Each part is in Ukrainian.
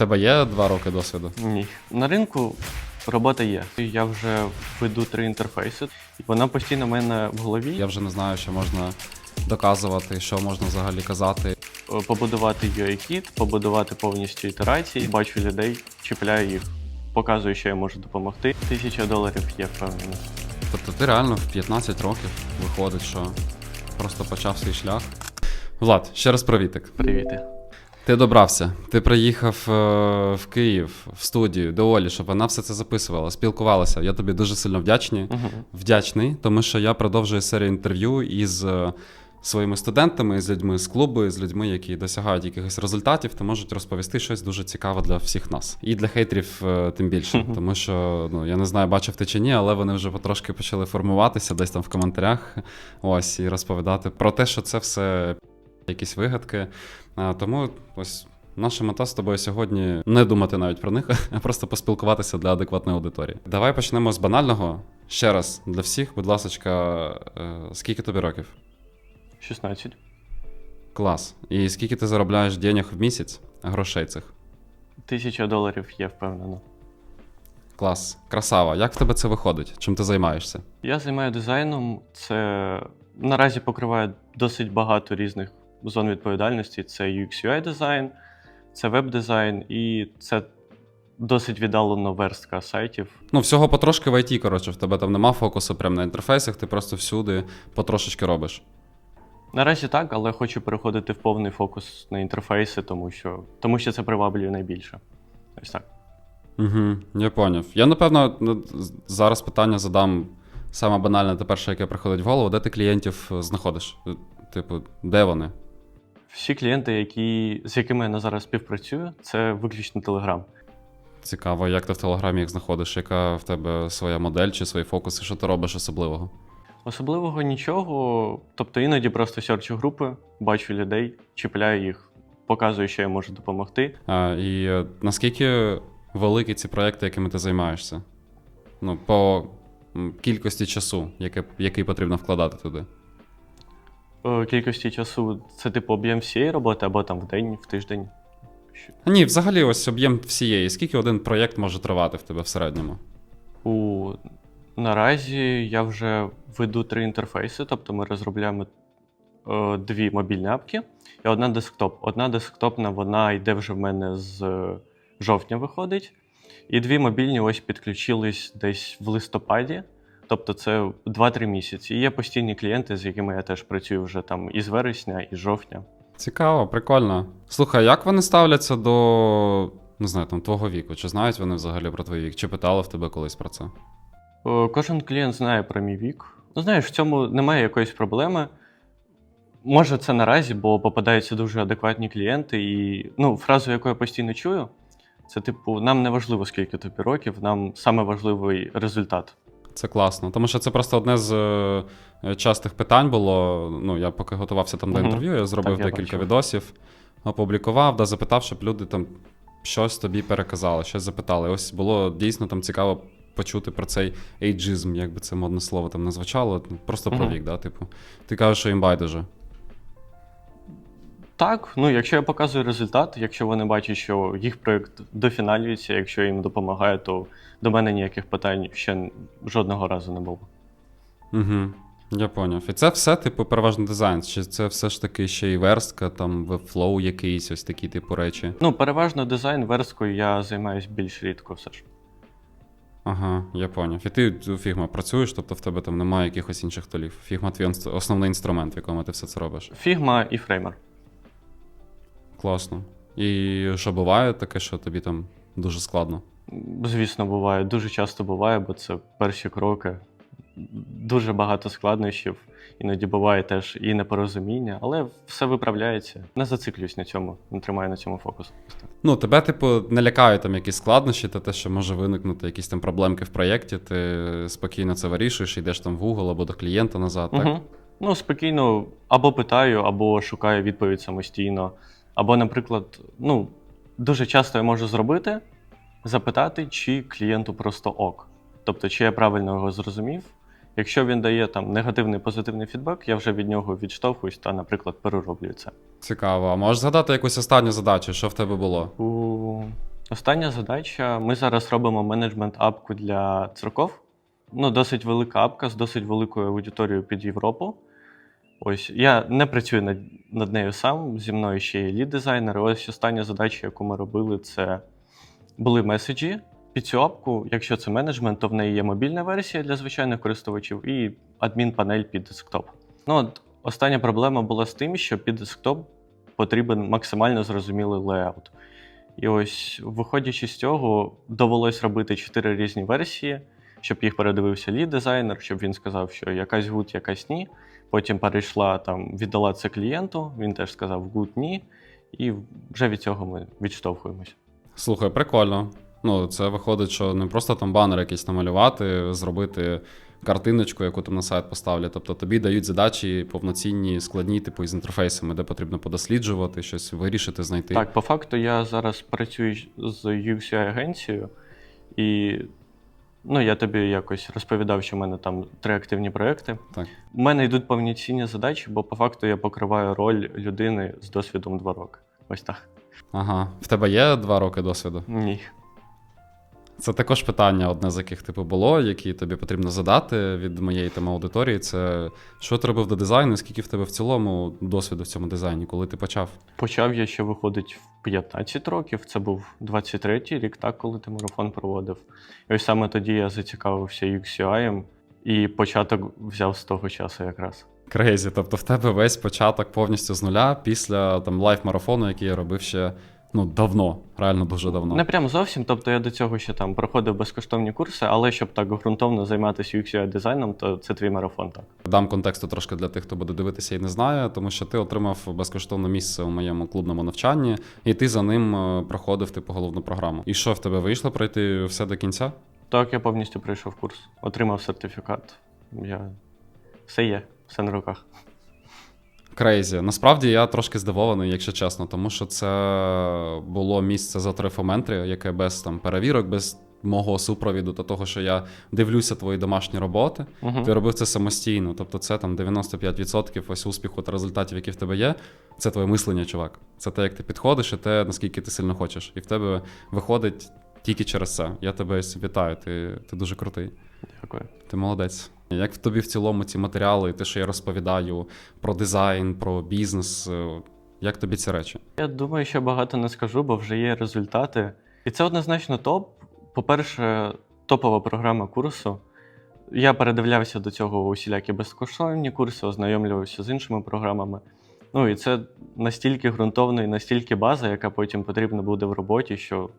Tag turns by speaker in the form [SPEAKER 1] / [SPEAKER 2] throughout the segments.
[SPEAKER 1] тебе є два роки досвіду?
[SPEAKER 2] Ні. На ринку робота є. Я вже веду три інтерфейси, і вона постійно в мене в голові.
[SPEAKER 1] Я вже не знаю, що можна доказувати, що можна взагалі казати.
[SPEAKER 2] Е, Побудувати UI-кіт, побудувати повністю ітерації, бачу людей, чіпляю їх, показую, що я можу допомогти. Тисяча доларів є впевнений.
[SPEAKER 1] Тобто ти реально в 15 років виходить, що просто почав свій шлях. Влад, ще раз привітик.
[SPEAKER 2] Привіти.
[SPEAKER 1] Ти добрався. Ти приїхав е, в Київ в студію до Олі, щоб вона все це записувала, спілкувалася. Я тобі дуже сильно вдячний.
[SPEAKER 2] Угу.
[SPEAKER 1] Вдячний, тому що я продовжую серію інтерв'ю із е, своїми студентами, з людьми з клубу, з людьми, які досягають якихось результатів, та можуть розповісти щось дуже цікаве для всіх нас. І для хейтерів е, тим більше.
[SPEAKER 2] Мгм.
[SPEAKER 1] Тому що ну я не знаю, бачив ти чи ні, але вони вже потрошки почали формуватися десь там в коментарях. Ось і розповідати про те, що це все якісь вигадки. А, тому ось. Наша мета з тобою сьогодні не думати навіть про них, а просто поспілкуватися для адекватної аудиторії. Давай почнемо з банального. Ще раз для всіх, будь ласка, е, скільки тобі років?
[SPEAKER 2] 16.
[SPEAKER 1] Клас. І скільки ти заробляєш денег в місяць, грошей цих?
[SPEAKER 2] Тисяча доларів є впевнено.
[SPEAKER 1] Клас. Красава. Як в тебе це виходить? Чим ти займаєшся?
[SPEAKER 2] Я займаю дизайном. Це наразі покриває досить багато різних зон відповідальності. Це UX UI дизайн, це веб-дизайн і це досить віддалено верстка сайтів.
[SPEAKER 1] Ну, всього потрошки в IT, коротше, в тебе там нема фокусу прямо на інтерфейсах, ти просто всюди потрошечки робиш.
[SPEAKER 2] Наразі так, але хочу переходити в повний фокус на інтерфейси, тому що, тому що це приваблює найбільше. Ось так.
[SPEAKER 1] Угу, я поняв. Я, напевно, ну, зараз питання задам саме банальне, те перше, яке приходить в голову, де ти клієнтів е, знаходиш? Е, Типу, де вони?
[SPEAKER 2] Всі клієнти, які, з якими я на зараз співпрацюю, це виключно Telegram.
[SPEAKER 1] Цікаво, як ти в Телеграмі їх знаходиш, яка в тебе своя модель чи свої фокуси, що ти робиш особливого?
[SPEAKER 2] Особливого нічого. Тобто іноді просто серчу групи, бачу людей, чіпляю їх, показую, що я можу допомогти.
[SPEAKER 1] А, і е, наскільки великі ці проекти, якими ти займаєшся? Ну, по кількості часу, яке, який потрібно вкладати туди.
[SPEAKER 2] Е, Кількості часу це типу об'єм всієї роботи або там в день, в тиждень.
[SPEAKER 1] Ні, взагалі, ось об'єм всієї. Скільки один проєкт може тривати в тебе в середньому?
[SPEAKER 2] У наразі я вже веду три інтерфейси, тобто ми розробляємо е, дві мобільні апки і одна десктоп. Одна десктопна, вона йде вже в мене з е, жовтня виходить. І дві мобільні ось підключились десь в листопаді. Тобто це 2-3 місяці. І є постійні клієнти, з якими я теж працюю вже там із вересня, і з жовтня.
[SPEAKER 1] Цікаво, прикольно. Слухай, як вони ставляться до, не знаю, там, твого віку? Чи знають вони взагалі про твій вік? Чи питали в тебе колись про це?
[SPEAKER 2] Е, Кожен клієнт знає про мій вік. Ну, знаєш, в цьому немає якоїсь проблеми. Може, це наразі, бо попадаються дуже адекватні клієнти, і ну, фразу, яку я постійно чую, це типу: нам не важливо, скільки тобі років, нам саме важливий результат.
[SPEAKER 1] Це класно. Тому що це просто одне з е, частих питань було. Ну, я поки готувався там до інтерв'ю, я зробив
[SPEAKER 2] Так, я
[SPEAKER 1] декілька
[SPEAKER 2] бачив.
[SPEAKER 1] відосів, опублікував, да, запитав, щоб люди там щось тобі переказали, щось запитали. Ось було дійсно там цікаво почути про цей ейджизм, як би це модне слово там не звучало. Просто про вік, да, типу. Ти кажеш, що їм байдуже.
[SPEAKER 2] Так, ну якщо я показую результат, якщо вони бачать, що їх проєкт дофіналюється, якщо їм допомагає, то до мене ніяких питань ще жодного разу не було.
[SPEAKER 1] Угу. Я поняв. І це все, типу, переважно дизайн. Чи це все ж таки ще й верстка, там вебфлоу якийсь, ось такі типу речі.
[SPEAKER 2] Ну, переважно дизайн версткою я займаюся більш рідко все ж.
[SPEAKER 1] Ага, я поняв. І ти у Figma працюєш, тобто в тебе там немає якихось інших толів. Figma твій основний інструмент, в якому ти все це робиш.
[SPEAKER 2] Фігма і фреймер.
[SPEAKER 1] Класно. І що буває таке, що тобі там дуже складно.
[SPEAKER 2] Звісно, буває. Дуже часто буває, бо це перші кроки. Дуже багато складнощів. Іноді буває теж і непорозуміння, але все виправляється. Не зациклююсь на цьому, не тримаю на цьому фокус.
[SPEAKER 1] Ну, тебе, типу, не лякають там якісь складнощі, та те, що може виникнути якісь там проблемки в проєкті, ти спокійно це вирішуєш, йдеш там в Google або до клієнта назад, так?
[SPEAKER 2] Угу. Ну, спокійно або питаю, або шукаю відповідь самостійно. Або, наприклад, ну, дуже часто я можу зробити, запитати, чи клієнту просто ок. Тобто, чи я правильно його зрозумів. Якщо він дає там негативний позитивний фідбек, я вже від нього відштовхуюсь та, наприклад, перероблюю це.
[SPEAKER 1] Цікаво. А можеш згадати якусь останню задачу, що в тебе було?
[SPEAKER 2] У Остання задача: ми зараз робимо менеджмент апку для церков. Ну, досить велика апка з досить великою аудиторією під Європу. Ось я не працюю над, над нею сам. Зі мною ще є лід-дизайнер. Ось остання задача, яку ми робили, це були меседжі. Під цю апку, якщо це менеджмент, то в неї є мобільна версія для звичайних користувачів і адмін-панель під десктоп. Ну, от остання проблема була з тим, що під десктоп потрібен максимально зрозумілий леаут. І ось, виходячи з цього, довелось робити чотири різні версії, щоб їх передивився лід-дизайнер, щоб він сказав, що якась гуд, якась ні. Потім перейшла там, віддала це клієнту, він теж сказав гуд ні. І вже від цього ми відштовхуємось.
[SPEAKER 1] Слухай, прикольно. Ну, це виходить, що не просто там банер якийсь намалювати, зробити картиночку, яку там на сайт поставлять. Тобто тобі дають задачі повноцінні, складні, типу, із інтерфейсами, де потрібно подосліджувати, щось вирішити, знайти.
[SPEAKER 2] Так, по факту я зараз працюю з UXI-агенцією, і ну, я тобі якось розповідав, що в мене там три активні проекти.
[SPEAKER 1] Так.
[SPEAKER 2] У мене йдуть повноцінні задачі, бо по факту я покриваю роль людини з досвідом два роки. Ось так.
[SPEAKER 1] Ага. В тебе є два роки досвіду?
[SPEAKER 2] Ні.
[SPEAKER 1] Це також питання, одне з яких типу було, які тобі потрібно задати від моєї там аудиторії. Це що ти робив до дизайну, і скільки в тебе в цілому досвіду в цьому дизайні, коли ти почав?
[SPEAKER 2] Почав я ще виходить в 15 років. Це був 23-й рік, так, коли ти марафон проводив. І ось саме тоді я зацікавився UXUI, і початок взяв з того часу якраз.
[SPEAKER 1] Крейзі. Тобто в тебе весь початок повністю з нуля після там лайф-марафону, який я робив ще ну давно, реально дуже давно.
[SPEAKER 2] Не прям зовсім. Тобто я до цього ще там проходив безкоштовні курси, але щоб так ґрунтовно займатися UX дизайном, то це твій марафон. Так.
[SPEAKER 1] Дам контексту трошки для тих, хто буде дивитися і не знає, тому що ти отримав безкоштовне місце у моєму клубному навчанні, і ти за ним е, проходив типу головну програму. І що в тебе вийшло пройти все до кінця?
[SPEAKER 2] Так, я повністю пройшов курс, отримав сертифікат. Я... Все є, все на руках.
[SPEAKER 1] Крейзі. Насправді я трошки здивований, якщо чесно, тому що це було місце за трифометрі, яке без там перевірок, без мого супровіду до того, що я дивлюся твої домашні роботи.
[SPEAKER 2] Угу.
[SPEAKER 1] Ти робив це самостійно, тобто це там 95% ось успіху та результатів, які в тебе є. Це твоє мислення, чувак. Це те, як ти підходиш, і те, наскільки ти сильно хочеш. І в тебе виходить тільки через це. Я тебе вітаю. Ти, ти дуже крутий.
[SPEAKER 2] Дякую.
[SPEAKER 1] Ти молодець. Як в тобі в цілому ці матеріали, те, що я розповідаю про дизайн, про бізнес, е, як тобі ці речі?
[SPEAKER 2] Я думаю, що багато не скажу, бо вже є результати. І це однозначно топ. По-перше, топова програма курсу. Я передивлявся до цього усілякі безкоштовні курси, ознайомлювався з іншими програмами. Ну і це настільки ґрунтовно і настільки база, яка потім потрібна буде в роботі, що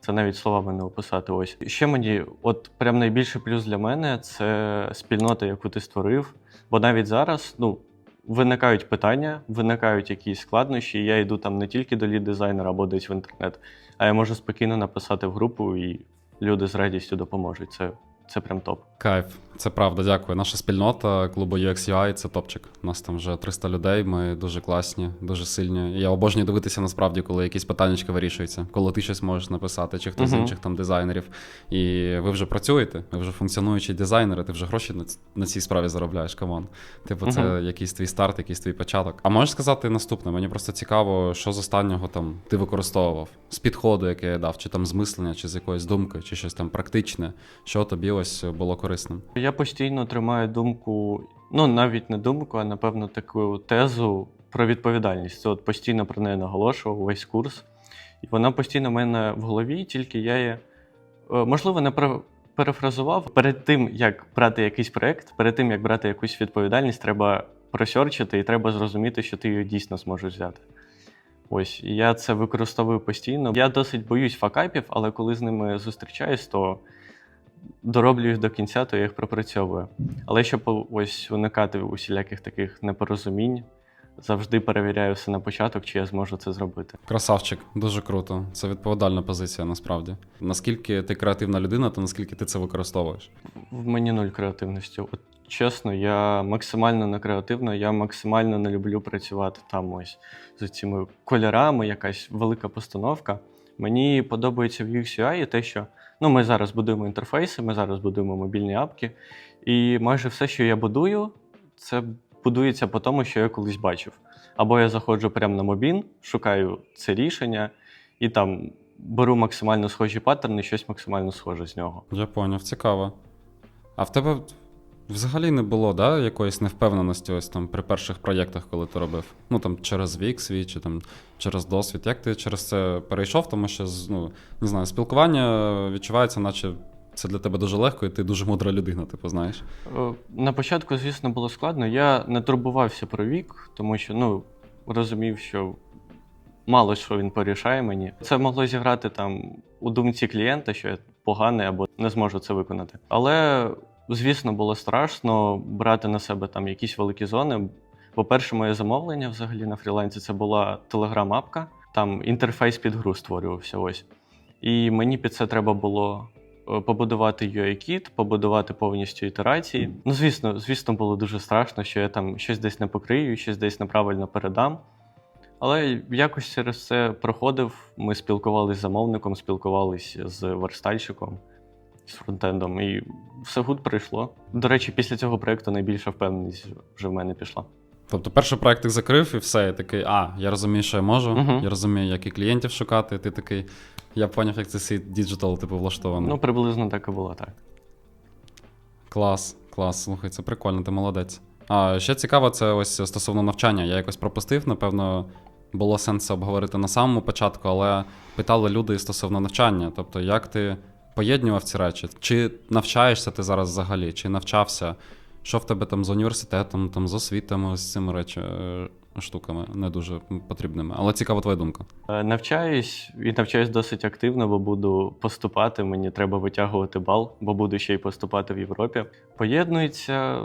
[SPEAKER 2] це навіть словами не описати. Ось ще мені, от прям найбільший плюс для мене це спільнота, яку ти створив. Бо навіть зараз, ну, виникають питання, виникають якісь складнощі. Я йду там не тільки до лід-дизайнера або десь в інтернет, а я можу спокійно написати в групу, і люди з радістю допоможуть. Це, це прям топ.
[SPEAKER 1] Кайф, це правда, дякую. Наша спільнота клубу UX-UI – це топчик. У нас там вже 300 людей. Ми дуже класні, дуже сильні. Я обожнюю дивитися насправді, коли якісь питаннячка вирішуються, коли ти щось можеш написати, чи хтось з
[SPEAKER 2] Мгм.
[SPEAKER 1] інших там дизайнерів. І ви вже працюєте, ви вже функціонуючі дизайнери, ти вже гроші на, цій справі заробляєш. Камон. Типу, це
[SPEAKER 2] Мгм.
[SPEAKER 1] якийсь твій старт, якийсь твій початок. А можеш сказати наступне? Мені просто цікаво, що з останнього там ти використовував з підходу, який я дав, чи там з мислення, чи з якоїсь думки, чи щось там практичне, що тобі ось було корисним.
[SPEAKER 2] Я постійно тримаю думку, ну навіть не думку, а напевно таку тезу про відповідальність. Це от постійно про неї наголошував весь курс. І вона постійно в мене в голові, тільки я її, е, можливо, не пер- перефразував. Перед тим, як брати якийсь проєкт, перед тим, як брати якусь відповідальність, треба просьорчити і треба зрозуміти, що ти її дійсно зможеш взяти. Ось, я це використовую постійно. Я досить боюсь факапів, але коли з ними зустрічаюсь, то дороблю їх до кінця, то я їх пропрацьовую. Але щоб ось уникати усіляких таких непорозумінь, завжди перевіряю все на початок, чи я зможу це зробити.
[SPEAKER 1] Красавчик, дуже круто. Це відповідальна позиція насправді. Наскільки ти креативна людина, то наскільки ти це використовуєш?
[SPEAKER 2] В мені нуль креативності. От чесно, я максимально не креативна, я максимально не люблю працювати там ось з цими кольорами, якась велика постановка. Мені подобається в UX UI те, що ну, ми зараз будуємо інтерфейси, ми зараз будуємо мобільні апки, і майже все, що я будую, це будується по тому, що я колись бачив. Або я заходжу прямо на мобін, шукаю це рішення, і там беру максимально схожі паттерни, щось максимально схоже з нього.
[SPEAKER 1] Я поняв, цікаво. А в тебе взагалі не було, да, якоїсь невпевненості ось там при перших проєктах, коли ти робив? Ну там через вік свій, чи там через досвід. Як ти через це перейшов? Тому що ну, не знаю, спілкування відчувається, наче це для тебе дуже легко, і ти дуже мудра людина, типу, знаєш.
[SPEAKER 2] Е, На початку, звісно, було складно. Я не турбувався про вік, тому що ну, розумів, що мало що він порішає мені. Це могло зіграти там у думці клієнта, що я поганий або не зможу це виконати. Але, звісно, було страшно брати на себе там якісь великі зони. По-перше, моє замовлення взагалі на фрілансі це була телеграм-апка, там інтерфейс під гру створювався ось. І мені під це треба було е, побудувати UI-кіт, побудувати повністю ітерації. Ну, звісно, звісно, було дуже страшно, що я там щось десь не покрию, щось десь неправильно передам. Але якось через це проходив. Ми спілкувалися з замовником, спілкувалися з верстальщиком, з фронтендом, і все гуд прийшло. До речі, після цього проєкту найбільша впевненість вже в мене пішла.
[SPEAKER 1] Тобто, перший проект ти закрив, і все, і такий, а, я розумію, що я можу,
[SPEAKER 2] Мгм.
[SPEAKER 1] я розумію, як і клієнтів шукати. і Ти такий, я поняв, як це свій діджитал, типу, влаштований.
[SPEAKER 2] Ну, приблизно так і було так.
[SPEAKER 1] Клас, клас. Слухай, це прикольно, ти молодець. А ще цікаво, це ось стосовно навчання. Я якось пропустив, напевно, було сенс обговорити на самому початку, але питали люди стосовно навчання. Тобто, як ти поєднував ці речі? Чи навчаєшся ти зараз взагалі, чи навчався? Що в тебе там з університетом, там з освітами, з цими речі, е, штуками не дуже потрібними. Але цікава твоя думка.
[SPEAKER 2] Е, Навчаюсь і навчаюсь досить активно, бо буду поступати. Мені треба витягувати бал, бо буду ще й поступати в Європі. Поєднується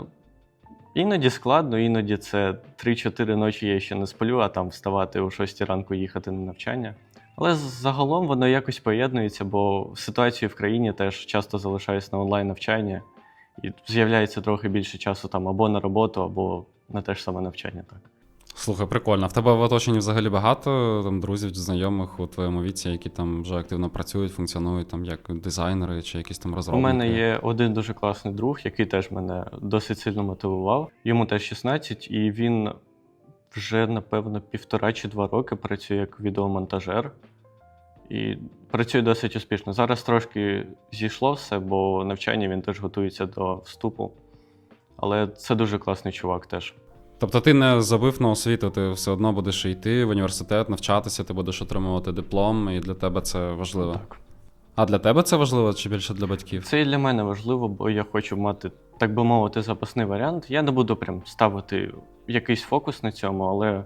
[SPEAKER 2] іноді складно, іноді це 3-4 ночі я ще не сплю, а там вставати о 6 ранку їхати на навчання. Але загалом воно якось поєднується, бо ситуацію в країні теж часто залишаюсь на онлайн навчання, і з'являється трохи більше часу там або на роботу, або на те ж саме навчання. Так.
[SPEAKER 1] Слухай, прикольно. В тебе в оточенні взагалі багато там друзів, знайомих у твоєму віці, які там вже активно працюють, функціонують там як дизайнери чи якісь там
[SPEAKER 2] У мене є один дуже класний друг, який теж мене досить сильно мотивував. Йому теж 16, і він вже, напевно, півтора чи два роки працює як відеомонтажер. І працює досить успішно. Зараз трошки зійшло все, бо навчання він теж готується до вступу. Але це дуже класний чувак теж.
[SPEAKER 1] Тобто ти не забив на освіту, ти все одно будеш йти в університет, навчатися, ти будеш отримувати диплом, і для тебе це важливо.
[SPEAKER 2] Так.
[SPEAKER 1] А для тебе це важливо чи більше для батьків?
[SPEAKER 2] Це і для мене важливо, бо я хочу мати, так би мовити, запасний варіант. Я не буду прям ставити якийсь фокус на цьому, але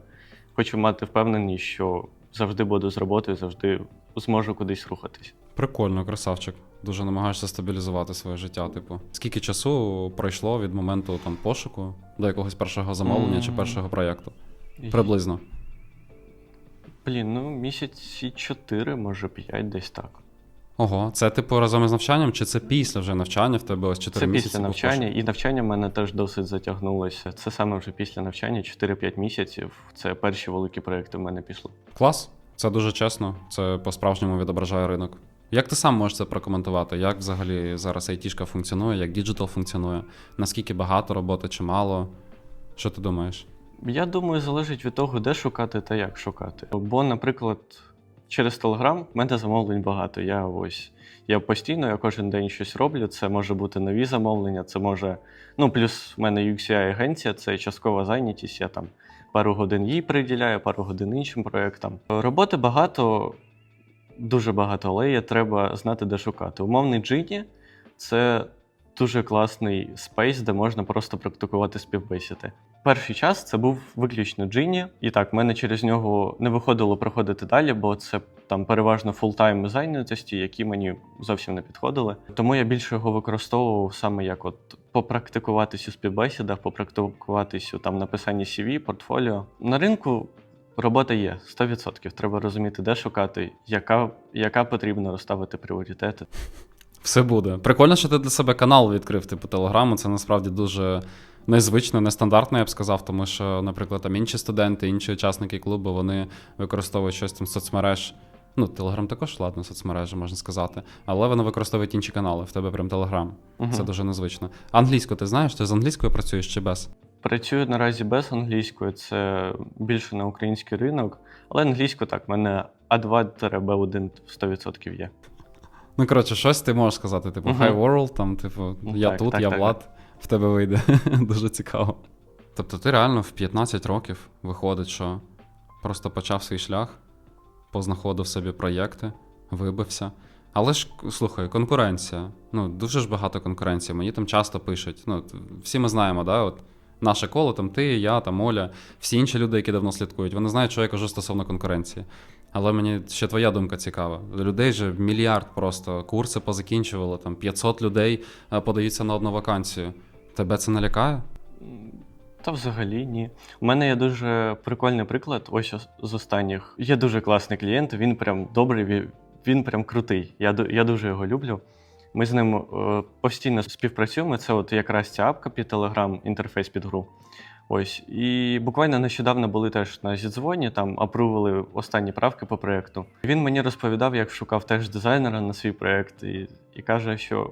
[SPEAKER 2] хочу мати впевненість, що завжди буду з роботою, завжди зможу кудись рухатись.
[SPEAKER 1] Прикольно, красавчик. Дуже намагаєшся стабілізувати своє життя. Типу, скільки часу пройшло від моменту там пошуку до якогось першого замовлення чи першого проєкту? Приблизно.
[SPEAKER 2] Блін, ну місяці чотири, може п'ять, десь так.
[SPEAKER 1] Ого, це типу разом із навчанням, чи це після вже навчання в тебе ось 4
[SPEAKER 2] Це
[SPEAKER 1] місяці?
[SPEAKER 2] після
[SPEAKER 1] був
[SPEAKER 2] навчання, і навчання в мене теж досить затягнулося. Це саме вже після навчання, 4-5 місяців. Це перші великі проекти в мене пішли.
[SPEAKER 1] Клас. Це дуже чесно, це по-справжньому відображає ринок. Як ти сам можеш це прокоментувати? Як взагалі зараз айтішка функціонує, як діджитал функціонує? Наскільки багато роботи чи мало? Що ти думаєш?
[SPEAKER 2] Я думаю, залежить від того, де шукати та як шукати. Бо, наприклад, через Telegram в мене замовлень багато. Я ось я постійно, я кожен день щось роблю. Це може бути нові замовлення, це може. Ну, плюс в мене UXI агенція, це часткова зайнятість. Я там пару годин їй приділяю, пару годин іншим проєктам. Роботи багато, дуже багато, але є треба знати, де шукати. Умовний Джині це дуже класний спейс, де можна просто практикувати співбесіди. Перший час це був виключно Джині, і так, в мене через нього не виходило проходити далі, бо це там переважно фултайм зайнятості, які мені зовсім не підходили. Тому я більше його використовував саме як от попрактикуватись у співбесідах, попрактикуватись у там написанні CV, портфоліо. На ринку робота є 100%. Треба розуміти, де шукати, яка, яка потрібно розставити пріоритети.
[SPEAKER 1] Все буде. Прикольно, що ти для себе канал відкрив, типу Телеграму. Це насправді дуже незвично, нестандартно, я б сказав, тому що, наприклад, там інші студенти, інші учасники клубу, вони використовують щось там з соцмереж. Ну, Телеграм також, ладно, соцмережі, можна сказати. Але вони використовують інші канали. В тебе прям Телеграм.
[SPEAKER 2] Мгм.
[SPEAKER 1] Це дуже незвично. Англійську ти знаєш? Ти з англійською працюєш чи без?
[SPEAKER 2] Працюю наразі без англійської, це більше на український ринок, але англійську так, в мене А2-Б1 100% є.
[SPEAKER 1] Ну, коротше, щось ти можеш сказати, типу. Hi World, там, типу,
[SPEAKER 2] Ну,
[SPEAKER 1] я
[SPEAKER 2] так,
[SPEAKER 1] тут,
[SPEAKER 2] так,
[SPEAKER 1] я
[SPEAKER 2] так,
[SPEAKER 1] Влад, в тебе вийде. Дуже цікаво. Тобто ти реально в 15 років виходить, що просто почав свій шлях, познаходив собі проєкти, вибився. Але ж, слухай, конкуренція. Ну, дуже ж багато конкуренції. Мені там часто пишуть. Ну, всі ми знаємо, да, от наше коло, там ти, я, там Оля, всі інші люди, які давно слідкують, вони знають, що я кажу стосовно конкуренції. Але мені ще твоя думка цікава. Людей же мільярд просто курси позакінчували, там 500 людей е, подаються на одну вакансію. Тебе це не лякає?
[SPEAKER 2] Та взагалі ні. У мене є дуже прикольний приклад. Ось з останніх. Є дуже класний клієнт, він прям добрий, він, він прям крутий. Я, я дуже його люблю. Ми з ним е, постійно співпрацюємо. Це от якраз ця апка під Telegram, інтерфейс під гру. Ось. І буквально нещодавно були теж на зідзвоні, там апрували останні правки по проєкту. Він мені розповідав, як шукав теж дизайнера на свій проєкт, і, і каже, що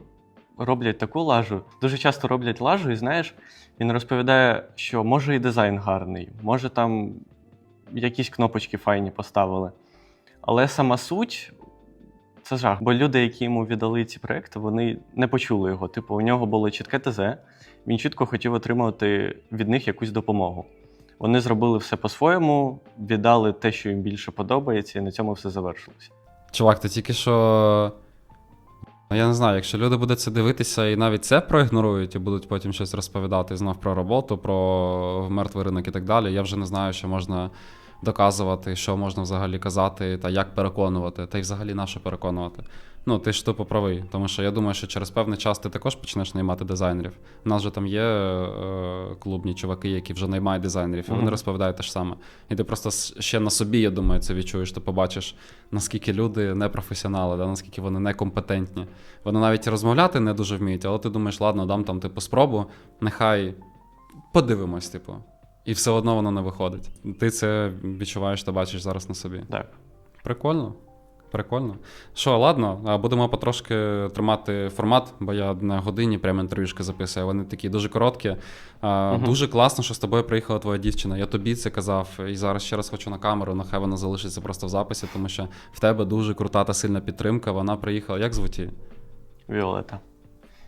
[SPEAKER 2] роблять таку лажу. Дуже часто роблять лажу, і знаєш, він розповідає, що може і дизайн гарний, може там якісь кнопочки файні поставили. Але сама суть це жах. Бо люди, які йому віддали ці проекти, вони не почули його. Типу, у нього було чітке ТЗ, він чітко хотів отримати від них якусь допомогу. Вони зробили все по-своєму, віддали те, що їм більше подобається, і на цьому все завершилося.
[SPEAKER 1] Чувак, ти тільки що. Ну, Я не знаю, якщо люди будуть це дивитися і навіть це проігнорують і будуть потім щось розповідати знов про роботу, про мертвий ринок і так далі. Я вже не знаю, що можна доказувати, що можна взагалі казати, та як переконувати, та й взагалі на що переконувати. Ну, ти ж тупо правий, тому що я думаю, що через певний час ти також почнеш наймати дизайнерів. У нас же там є е, клубні чуваки, які вже наймають дизайнерів, і вони
[SPEAKER 2] Мгм.
[SPEAKER 1] розповідають те ж саме. І ти просто ще на собі, я думаю, це відчуєш. Ти побачиш, наскільки люди не професіонали, да, наскільки вони некомпетентні. Вони навіть розмовляти не дуже вміють, але ти думаєш, ладно, дам там типу спробу, нехай подивимось, типу. І все одно воно не виходить. Ти це відчуваєш та бачиш зараз на собі.
[SPEAKER 2] Так.
[SPEAKER 1] Прикольно. Прикольно. Що, ладно, будемо потрошки тримати формат, бо я на годині прямо інтерв'юшки записую. Вони такі дуже короткі.
[SPEAKER 2] Мгм.
[SPEAKER 1] Дуже класно, що з тобою приїхала твоя дівчина. Я тобі це казав, і зараз ще раз хочу на камеру, нехай вона залишиться просто в записі, тому що в тебе дуже крута та сильна підтримка. Вона приїхала. Як звуть її?
[SPEAKER 2] Віолета.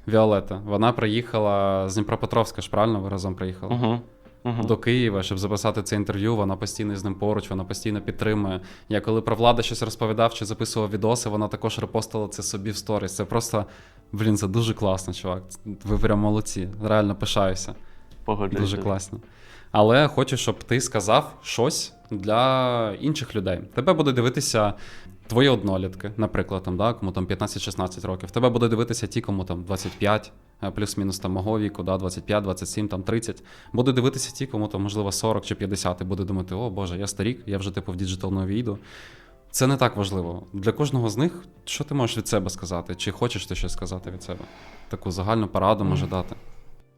[SPEAKER 1] Віолета. Вона приїхала з Дніпропетровська ж, правильно? Ви разом приїхали?
[SPEAKER 2] Угу. Угу.
[SPEAKER 1] до Києва, щоб записати це інтерв'ю. Вона постійно з ним поруч, вона постійно підтримує. Я коли про влада щось розповідав чи записував відоси, вона також репостила це собі в сторіс. Це просто, блін, це дуже класно, чувак. Ви прям молодці. Реально пишаюся.
[SPEAKER 2] Погоджуюсь.
[SPEAKER 1] Дуже класно. Але хочу, щоб ти сказав щось для інших людей. Тебе буде дивитися твої однолітки, наприклад, там, да, кому там 15-16 років. Тебе буде дивитися ті, кому там 25, е, плюс-мінус там мого віку, да, 25, 27, там 30. Буде дивитися ті, кому там, можливо, 40 чи 50, і буде думати, о Боже, я старік, я вже типу в діджитал йду. Це не так важливо. Для кожного з них, що ти можеш від себе сказати? Чи хочеш ти щось сказати від себе? Таку загальну пораду може дати.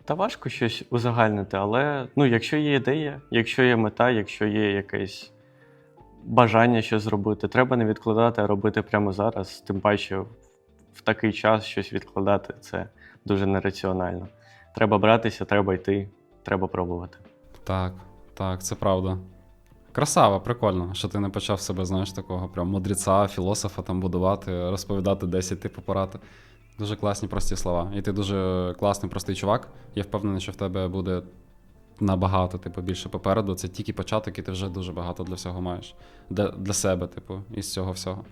[SPEAKER 2] Та важко щось узагальнити, але ну, якщо є ідея, якщо є мета, якщо є якесь бажання щось зробити, треба не відкладати, а робити прямо зараз. Тим паче в такий час щось відкладати це дуже нераціонально. Треба братися, треба йти, треба пробувати.
[SPEAKER 1] Так, так, це правда. Красава, прикольно, що ти не почав себе, знаєш, такого прям мудреця, філософа там будувати, розповідати 10 типу порад. Дуже класні прості слова. І ти дуже класний, простий чувак. Я впевнений, що в тебе буде набагато, типу, більше попереду. Це тільки початок, і ти вже дуже багато для всього маєш. Для, для себе, типу, із цього всього.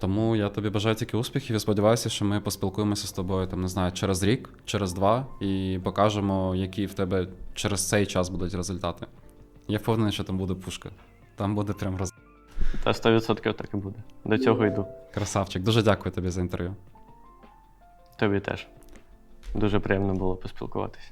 [SPEAKER 1] Тому я тобі бажаю тільки успіхів і сподіваюся, що ми поспілкуємося з тобою, там, не знаю, через рік, через два, і покажемо, які в тебе через цей час будуть результати. Я впевнений, що там буде пушка. Там буде прям роз...
[SPEAKER 2] Та 100% так і буде. До цього йду.
[SPEAKER 1] красавчик. Дуже дякую тобі за інтерв'ю.
[SPEAKER 2] Тобі теж. Дуже приємно було поспілкуватися.